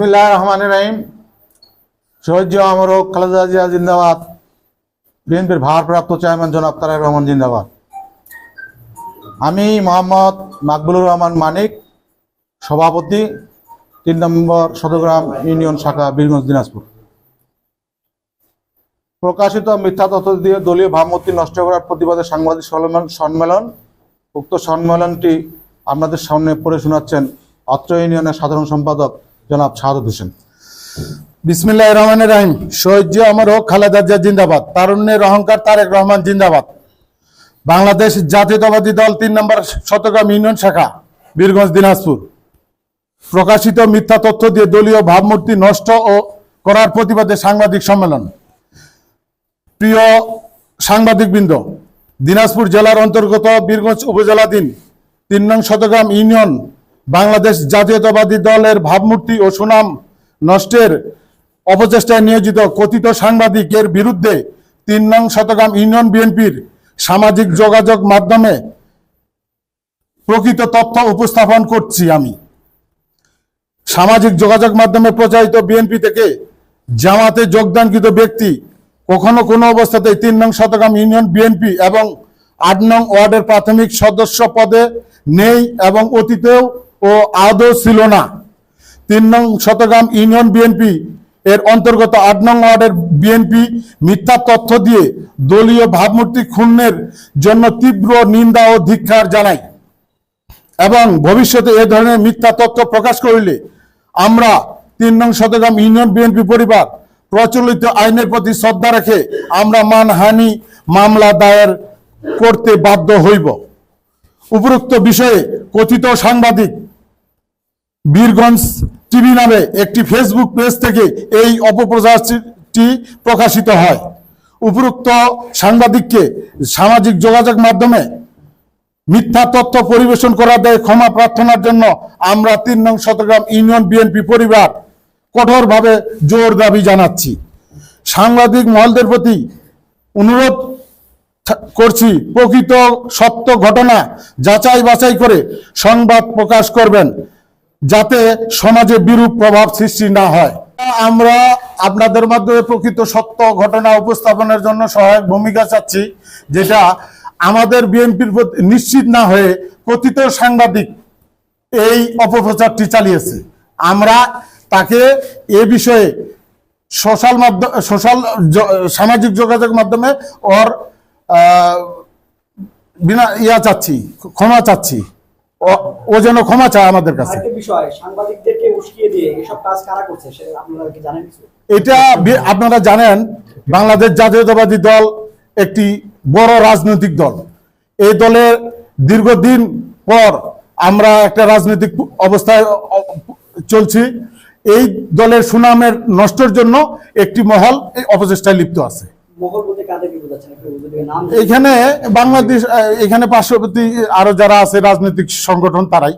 বিসমিল্লাহ রহমান রাহিম। সহ্য আমর খালেদা জিয়া জিন্দাবাদ। বিএনপির ভারপ্রাপ্ত চেয়ারম্যান জনাব তারেক রহমান জিন্দাবাদ। আমি মোহাম্মদ মাকবুলুর রহমান মানিক, সভাপতি, তিন নম্বর সদগ্রাম ইউনিয়ন শাখা, বীরগঞ্জ, দিনাজপুর। প্রকাশিত মিথ্যা তথ্য দিয়ে দলীয় ভাবমূর্তি নষ্ট করার প্রতিবাদে সাংবাদিক সম্মেলন সম্মেলন, উক্ত সম্মেলনটি আপনাদের সামনে পড়ে শোনাচ্ছেন অত্র ইউনিয়নের সাধারণ সম্পাদক জনাব শাহাদুল হোসেন। বিসমিল্লাহ রহমান রাহিম। সহ্য আমার হোক খালেদা জিয়া জিন্দাবাদ, তারুণ্যের অহংকার তারেক রহমান জিন্দাবাদ। বাংলাদেশ জাতীয়তাবাদী দল তিন নম্বর শতগ্রাম ইউনিয়ন শাখা, বীরগঞ্জ, দিনাজপুর। প্রকাশিত মিথ্যা তথ্য দিয়ে দলীয় ভাবমূর্তি নষ্ট ও করার প্রতিবাদে সাংবাদিক সম্মেলন। প্রিয় সাংবাদিকবৃন্দ, দিনাজপুর জেলার অন্তর্গত বীরগঞ্জ উপজেলাধীন তিন নং শতগ্রাম ইউনিয়ন বাংলাদেশ জাতীয়তাবাদী দলের ভাবমূর্তি ও সুনাম নষ্টের অপচেষ্টায় নিয়োজিত কথিত সাংবাদিকের বিরুদ্ধে তিন নং শতগ্রাম ইউনিয়ন বিএনপির সামাজিক যোগাযোগ মাধ্যমে প্রকৃত তথ্য উপস্থাপন করছি আমি। সামাজিক যোগাযোগ মাধ্যমে প্রচারিত বিএনপি থেকে জামাতে যোগদানকৃত ব্যক্তি কখনো কোনো অবস্থাতেই তিন নং শতগ্রাম ইউনিয়ন বিএনপি এবং আট নং ওয়ার্ডের প্রাথমিক সদস্য পদে নেই এবং অতীতেও ও আদৌ ছিল না। তিন নং শতগ্রাম ইউনিয়ন বিএনপি এর অন্তর্গত আট নং ওয়ার্ডের বিএনপি মিথ্যা তথ্য দিয়ে দলীয় ভাবমূর্তি ক্ষুণ্ণের জন্য তীব্র নিন্দা ও ধিক্ষার জানায় এবং ভবিষ্যতে এ ধরনের মিথ্যা তথ্য প্রকাশ করিলে আমরা তিন নং শতগ্রাম ইউনিয়ন বিএনপি পরিবার প্রচলিত আইনের প্রতি শ্রদ্ধা রেখে আমরা মানহানি মামলা দায়ের করতে বাধ্য হইব। উপরোক্ত বিষয়ে কথিত সাংবাদিক বীরগঞ্জ টিভি নামে একটি ফেসবুক পেজ থেকে এই অপপ্রচারটি প্রকাশিত হয়। উপরোক্ত সাংবাদিককে সামাজিক যোগাযোগ মাধ্যমে মিথ্যা তথ্য পরিবেশন করা দেয় ক্ষমা প্রার্থনার জন্য আমরা তিন নং শতগ্রাম ইউনিয়ন বিএনপি পরিবার কঠোরভাবে জোর দাবি জানাচ্ছি। সাংবাদিক মহলদের প্রতি অনুরোধ করছি, প্রকৃত সত্য ঘটনা যাচাই বাছাই করে সংবাদ প্রকাশ করবেন। যাতে সমাজে বিরূপ প্রভাব সৃষ্টি না হয়। আমরা আপনাদের মাধ্যমে প্রকৃত সত্য ঘটনা উপস্থাপনের জন্য সহায়ক ভূমিকা চাচ্ছি, যেটা আমাদের বিএনপির নিশ্চিত না হয়ে কথিত সাংবাদিক এই অপপ্রচারটি চালিয়েছে। আমরা তাকে এ বিষয়ে সোশ্যাল মাধ্যম সোশ্যাল সামাজিক যোগাযোগ মাধ্যমে ওর বিনা, ইয়া চাচ্ছি, ক্ষমা চাচ্ছি। ও- যেন ক্ষমা চায় আমাদের কিছু। এটা আপনারা জানেন বাংলাদেশ জাতীয়তাবাদী দল একটি বড় রাজনৈতিক দল। এই দলের দীর্ঘদিন পর আমরা একটা রাজনৈতিক অবস্থায় চলছি। এই দলের সুনামের নষ্টের জন্য একটি মহল এই অপচেষ্টায় লিপ্ত আছে। এখানে বাংলাদেশ এখানে পার্শ্ববর্তী আরও যারা আছে রাজনৈতিক সংগঠন তারাই।